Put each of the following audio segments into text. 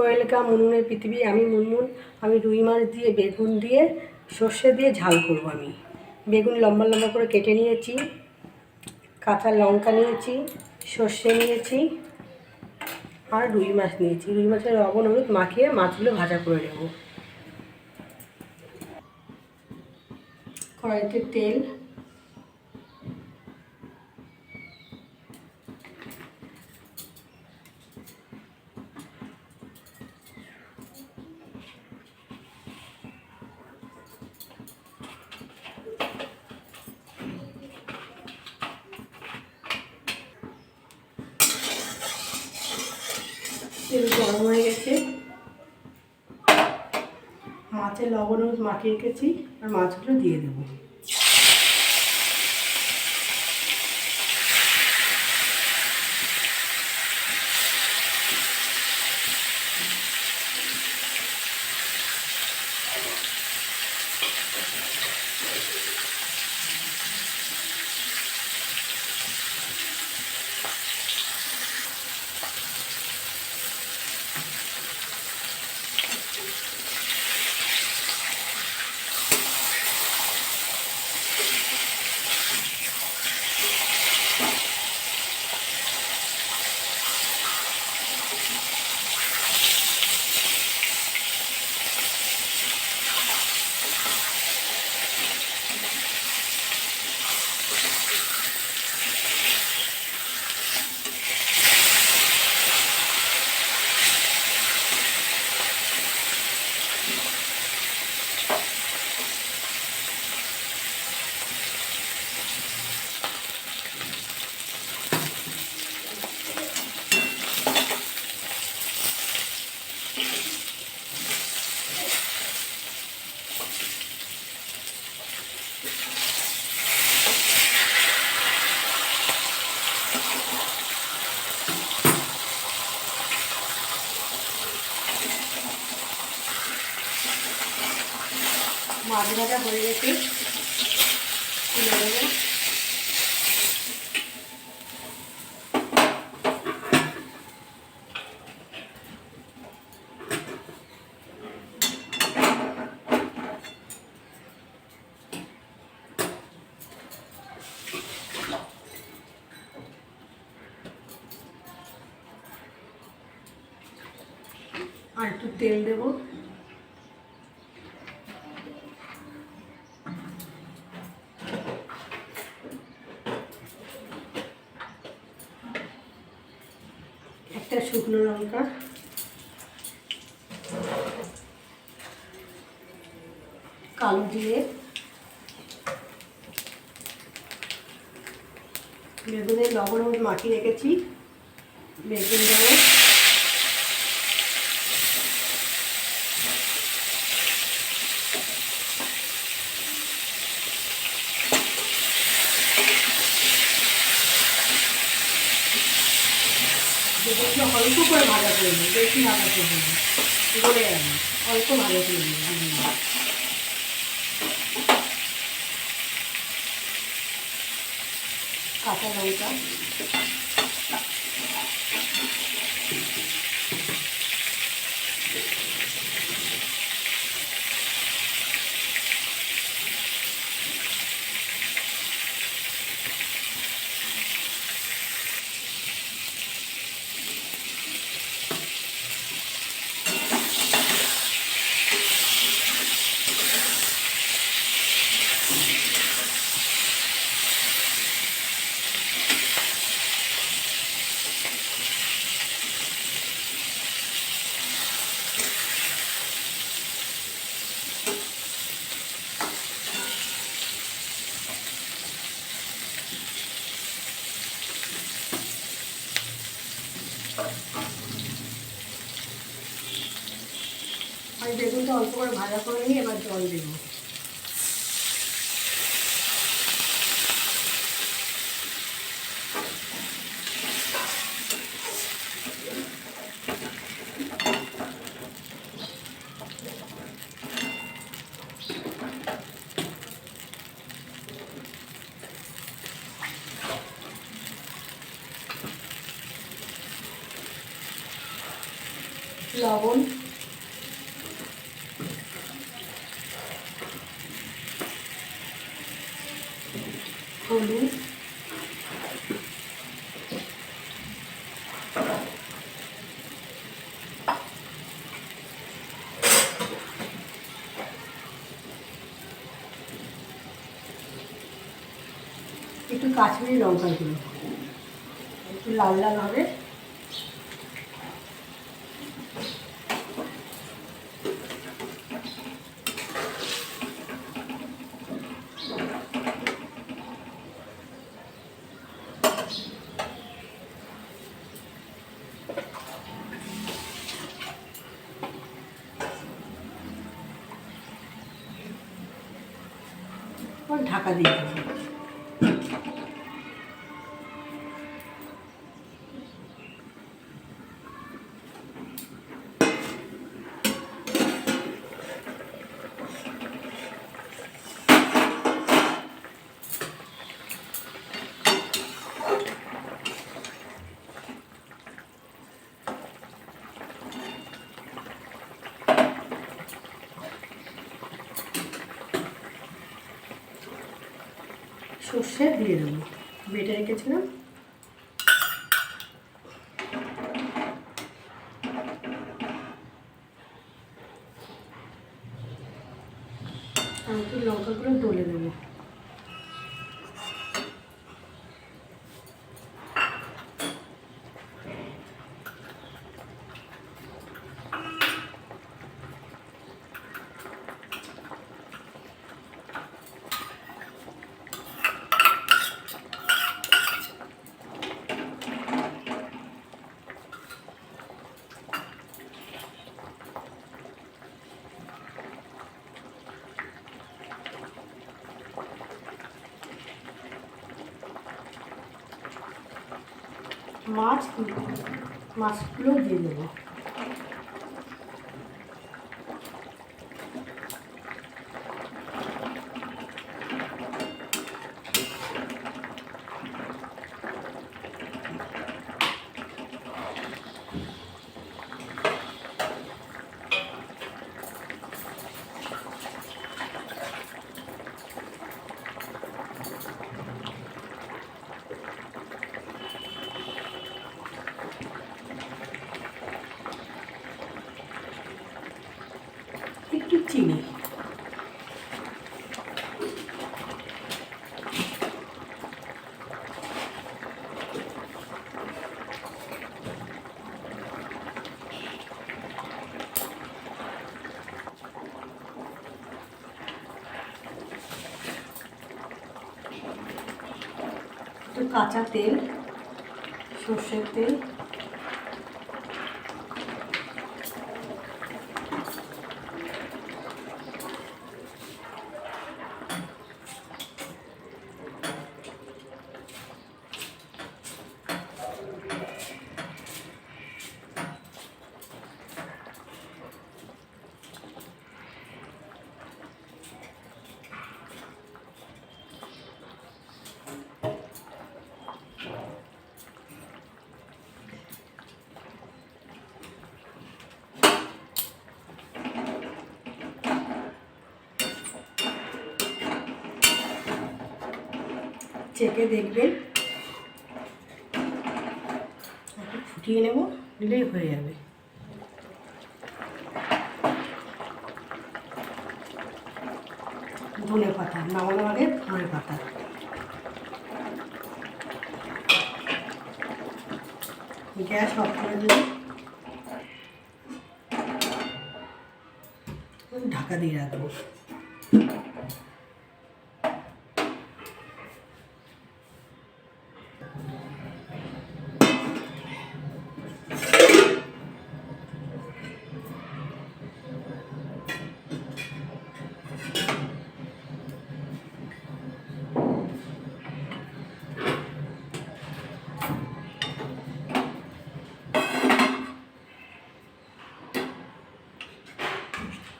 Welcome মুনমুনের পৃথিবী, আমি মুনমুন, আমি রুই মাছ দিয়ে বেগুন দিয়ে সর্ষে দিয়ে ঝাল করব আমি। বেগুন লম্বা লম্বা করে কেটে নিয়েছি, কাঁচা লঙ্কা নিয়েছি, সর্ষে নিয়েছি আর রুই মাছ নিয়েছি। রুই মাছের লবণ হলুদ মাখিয়ে মাছগুলো ভাজা করে নেব। কড়াইতে তেল তেল গরম হয়ে গেছে। মাছের লবণ মাখিয়ে রেখেছি আর মাছগুলো দিয়ে দেবো। মাছ হয়ে গেছে। তুলে দেবো আর একটু তেল দেবো একটা শুকনো লঙ্কা কালো দিয়ে বেগুনের লবণ মাখিয়ে রেখেছি বেগুন দেবো বেগুনগুলো অল্প করে ভাজা করে নিই বেশি ভাজা করে না গলে আমি অল্প ভাজা করে বেগুনগুলো। কাঁচা লঙ্কা বেগুনটা অল্প করে ভাজা করে নিয়ে এবার জল দেবো। লবণ হলুদ। একটু কাশ্মীরি লঙ্কা গুঁড়ো। একটু লাল লাল হবে। ঢাকা দিয়ে সর্ষে দিয়ে দেবো। বেটে রেখেছিলাম। আমি লঙ্কা করে তুলে দেবো। মাছ মাছগুলো দিয়ে দেবো একটু চিনি কাঁচা তেল সর্ষের তেল। চেপে দেখবেন। ফুটিয়ে নেব, দিলেই হয়ে যাবে। ধনে পাতা নামানোর আগে ধনে পাতা। গ্যাস অফ করে দেবে ঢাকা দিয়ে রাখব।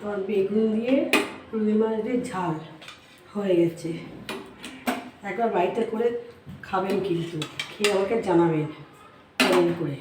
আমার বেগুন দিয়ে রুই মাছ দিয়ে ঝাল হয়ে গেছে। একবার বাড়িতে করে খাবেন কিন্তু, খেয়ে আমাকে জানাবেন। কেমন করে?